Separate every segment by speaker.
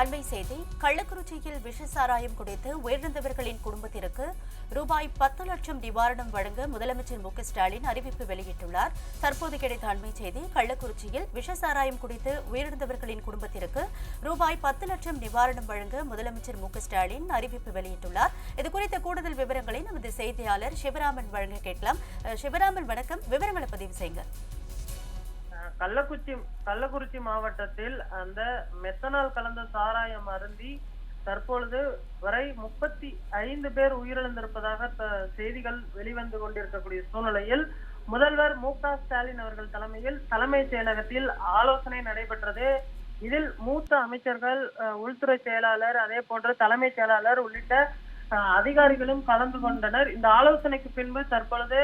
Speaker 1: அண்மை செய்தி கள்ளக்குறிச்சியில் விஷ சாராயம் குடித்து உயிரிழந்தவர்களின் குடும்பத்திற்கு ரூபாய் பத்து லட்சம் நிவாரணம் வழங்க முதலமைச்சர் மு ஸ்டாலின் அறிவிப்பு வெளியிட்டுள்ளார். தற்போது கிடைத்த அண்மை செய்தி கள்ளக்குறிச்சியில் விஷ சாராயம் குடித்து உயிரிழந்தவர்களின் குடும்பத்திற்கு ரூபாய் பத்து லட்சம் நிவாரணம் வழங்க முதலமைச்சர் மு ஸ்டாலின் அறிவிப்பு வெளியிட்டுள்ளார். இதுகுறித்த கூடுதல் விவரங்களை நமது செய்தியாளர் சிவராமன் வழங்க கேட்கலாம். சிவராமன் வணக்கம். விவரங்களை பதிவு செய்யுங்க.
Speaker 2: கள்ளக்குறிச்சி கள்ளக்குறிச்சி மாவட்டத்தில் அந்த மெத்தனால் கலந்த சாராயம் அருந்தி தற்பொழுது வரை முப்பத்தி ஐந்து பேர் உயிரிழந்திருப்பதாக செய்திகள் வெளிவந்து கொண்டிருக்கக்கூடிய சூழ்நிலையில் முதல்வர் மு க ஸ்டாலின் அவர்கள் தலைமையில் தலைமைச் செயலகத்தில் ஆலோசனை நடைபெற்றது. இதில் மூத்த அமைச்சர்கள் அஹ், உள்துறை செயலாளர் அதே போன்று தலைமைச் செயலாளர் உள்ளிட்ட அஹ், அதிகாரிகளும் கலந்து கொண்டனர். இந்த ஆலோசனைக்கு பின்பு தற்பொழுது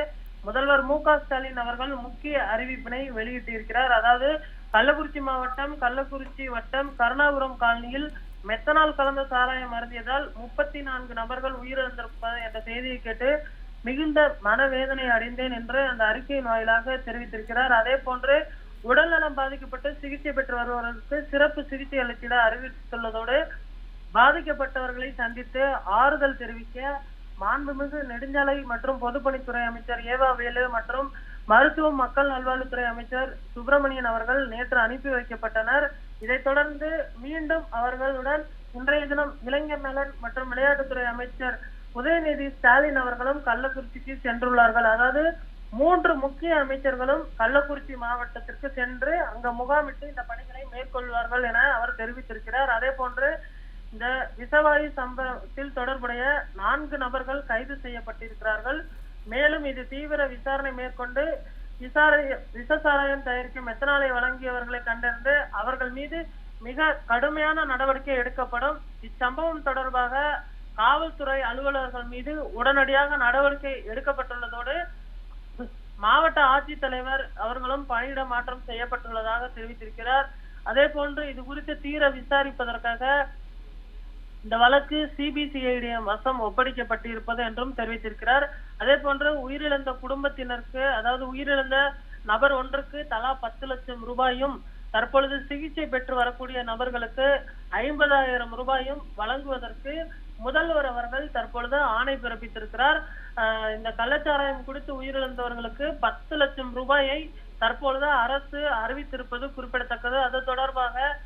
Speaker 2: முதல்வர் மு க ஸ்டாலின் அவர்கள் முக்கிய அறிவிப்பினை வெளியிட்டிருக்கிறார். அதாவது கள்ளக்குறிச்சி மாவட்டம் கள்ளக்குறிச்சி வட்டம் கருணாபுரம் காலனியில் மெத்தனால் கலந்த சாராயம் அருந்தியதால் முப்பத்தி நான்கு நபர்கள் உயிரிழந்திருப்பது என்ற செய்தியை கேட்டு மிகுந்த மனவேதனை அடைந்தேன் என்று அந்த அறிக்கையின் வாயிலாக தெரிவித்திருக்கிறார். அதே போன்று உடல்நலம் பாதிக்கப்பட்டு சிகிச்சை பெற்று வருவதற்கு சிறப்பு சிகிச்சை அளித்திட அறிவித்துள்ளதோடு பாதிக்கப்பட்டவர்களை சந்தித்து ஆறுதல் தெரிவிக்க மாண்புமிகு நெடுஞ்சாலை மற்றும் பொதுப்பணித்துறை அமைச்சர் ஏவா வேலு மற்றும் மருத்துவம் மக்கள் நல்வாழ்வுத்துறை அமைச்சர் சுப்பிரமணியன் அவர்கள் நேற்று அனுப்பி வைக்கப்பட்டனர். இதைத் தொடர்ந்து மீண்டும் அவர்களுடன் இன்றைய தினம் இளைஞர் நலன் மற்றும் விளையாட்டுத்துறை அமைச்சர் உதயநிதி ஸ்டாலின் அவர்களும் கள்ளக்குறிச்சிக்கு சென்றுள்ளார்கள். அதாவது மூன்று முக்கிய அமைச்சர்களும் கள்ளக்குறிச்சி மாவட்டத்திற்கு சென்று அங்க முகாமிட்டு இந்த பணிகளை மேற்கொள்வார்கள் என அவர் தெரிவித்திருக்கிறார். அதே போன்று இந்த விசவாயு சம்பவத்தில் தொடர்புடைய நான்கு நபர்கள் கைது செய்யப்பட்டிருக்கிறார்கள். மேலும் இது தீவிர விசாரணை மேற்கொண்டு விசாரணை விசசாராயம் தயாரிக்கும் மெத்தனாலை வழங்கியவர்களை கண்டறிந்து அவர்கள் மீது மிக கடுமையான நடவடிக்கை எடுக்கப்படும். இச்சம்பவம் தொடர்பாக காவல்துறை அலுவலர்கள் மீது உடனடியாக நடவடிக்கை எடுக்கப்பட்டுள்ளதோடு மாவட்ட ஆட்சித்தலைவர் அவர்களும் பணியிட மாற்றம் செய்யப்பட்டுள்ளதாக தெரிவித்திருக்கிறார். அதே போன்று இது குறித்து தீர விசாரிப்பதற்காக இந்த வழக்கு சிபிசிஐடி வசம் ஒப்படைக்கப்பட்டிருப்பது என்றும் தெரிவித்திருக்கிறார். அதே போன்று உயிரிழந்த குடும்பத்தினருக்கு அதாவது உயிரிழந்த நபர் ஒன்றுக்கு தலா பத்து லட்சம் ரூபாயும் தற்பொழுது சிகிச்சை பெற்று வரக்கூடிய நபர்களுக்கு ஐம்பதாயிரம் ரூபாயும் வழங்குவதற்கு முதல்வர் அவர்கள் தற்பொழுது ஆணை பிறப்பித்திருக்கிறார். ஆஹ் இந்த கள்ளச்சாராயம் குடித்து உயிரிழந்தவர்களுக்கு பத்து லட்சம் ரூபாயை தற்பொழுது அரசு அறிவித்திருப்பது குறிப்பிடத்தக்கது. அது தொடர்பாக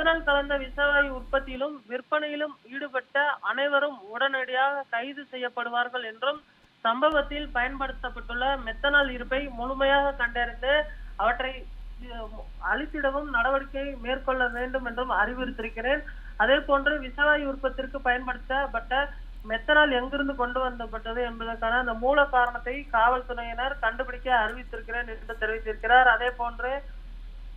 Speaker 2: மெத்தனால் கலந்த விசவாயு உற்பத்தியிலும் விற்பனையிலும் ஈடுபட்ட அனைவரும் உடனடியாக கைது செய்யப்படுவார்கள் என்றும் சம்பவத்தில் பயன்படுத்தப்பட்டுள்ள மெத்தனால் இருப்பை முழுமையாக கண்டறிந்து அவற்றை அழித்திடவும் நடவடிக்கை மேற்கொள்ள வேண்டும் என்றும் அறிவுறுத்திருக்கிறேன் அதே போன்று விசவாயு உற்பத்திற்கு பயன்படுத்தப்பட்ட மெத்தனால் எங்கிருந்து கொண்டு வந்தப்பட்டது என்பதற்கான அந்த மூல காரணத்தை காவல்துறையினர் கண்டுபிடிக்க அறிவித்திருக்கிறேன் என்று தெரிவித்திருக்கிறார். அதே போன்று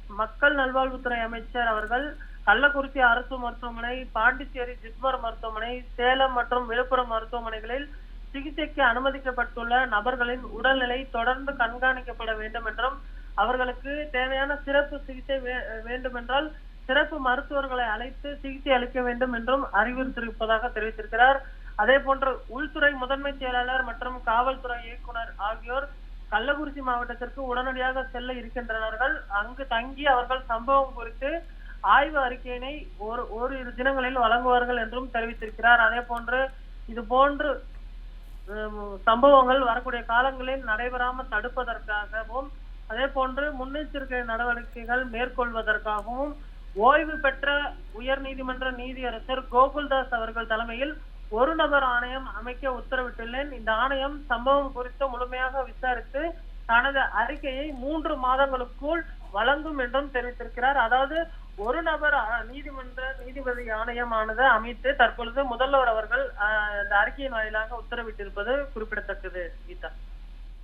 Speaker 2: மக்கள் நல்வாழ்வுத்துறை அமைச்சர் அவர்கள் கள்ளக்குறிச்சி அரசு மருத்துவமனை பாண்டிச்சேரி ஜிப்மர் மருத்துவமனை சேலம் மற்றும் விழுப்புரம் மருத்துவமனைகளில் சிகிச்சைக்கு அனுமதிக்கப்பட்டுள்ள நபர்களின் உடல்நிலை தொடர்ந்து கண்காணிக்கப்பட வேண்டும் என்றும் அவர்களுக்கு தேவையான சிறப்பு சிகிச்சை வே- வேண்டுமென்றால் சிறப்பு மருத்துவர்களை அழைத்து சிகிச்சை அளிக்க வேண்டும் என்றும் அறிவுறுத்தியிருப்பதாக தெரிவித்திருக்கிறார். அதே போன்று உள்துறை முதன்மை செயலாளர் மற்றும் காவல்துறை இயக்குனர் ஆகியோர் கள்ளக்குறிச்சி மாவட்டத்திற்கு உடனடியாக செல்ல இருக்கின்றனர்கள். அங்கு தங்கி அவர்கள் சம்பவம் குறித்து ஆய்வு அறிக்கையினை ஒரு ஓரிரு தினங்களில் வழங்குவார்கள் என்றும் தெரிவித்திருக்கிறார். அதே போன்று இது போன்று சம்பவங்கள் வரக்கூடிய காலங்களில் நடைபெறாமல் தடுப்பதற்காகவும் அதே போன்று முன்னெச்சரிக்கை நடவடிக்கைகள் மேற்கொள்வதற்காகவும் ஓய்வு பெற்ற உயர் நீதிமன்ற நீதியரசர் கோகுல்தாஸ் அவர்கள் தலைமையில் ஒரு நபர் ஆணையம் அமைக்க உத்தரவிட்டுள்ளேன். இந்த ஆணையம் சம்பவம் குறித்து முழுமையாக விசாரித்து தனது அறிக்கையை மூன்று மாதங்களுக்குள் வழங்கும் என்றும் தெரிவித்திருக்கிறார். அதாவது ஒரு நபர் நீதிமன்ற நீதிபதி ஆணையமானது அமைத்து தற்பொழுது முதல்வர் அவர்கள் அந்த இந்த அறிக்கையின் வாயிலாக உத்தரவிட்டிருப்பது குறிப்பிடத்தக்கது கீதா.